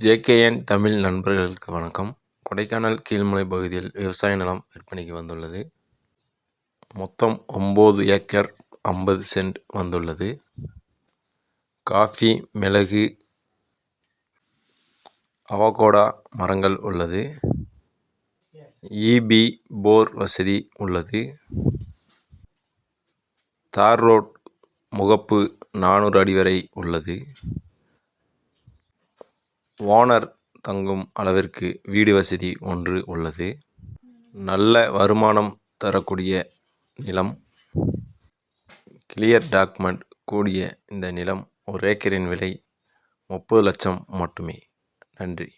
JKN Tamil நண்பர்களுக்கு வணக்கம். கொடைக்கானல் கீழ்மலை பகுதியில் விவசாய நிலம் விற்பனைக்கு வந்துள்ளது. மொத்தம் ஒம்பது ஏக்கர் ஐம்பது சென்ட் வந்துள்ளது. காஃபி மிளகு அவகோடா மரங்கள் உள்ளது. இபி போர் வசதி உள்ளது. தார் ரோட் முகப்பு நானூறு அடி வரை உள்ளது. ஓனர் தங்கும் அளவிற்கு வீடு வசதி ஒன்று உள்ளது. நல்ல வருமானம் தரக்கூடிய நிலம். கிளியர் டாக்குமெண்ட் கூடிய இந்த நிலம் ஒரு ஏக்கரின் விலை முப்பது லட்சம் மட்டுமே. நன்றி.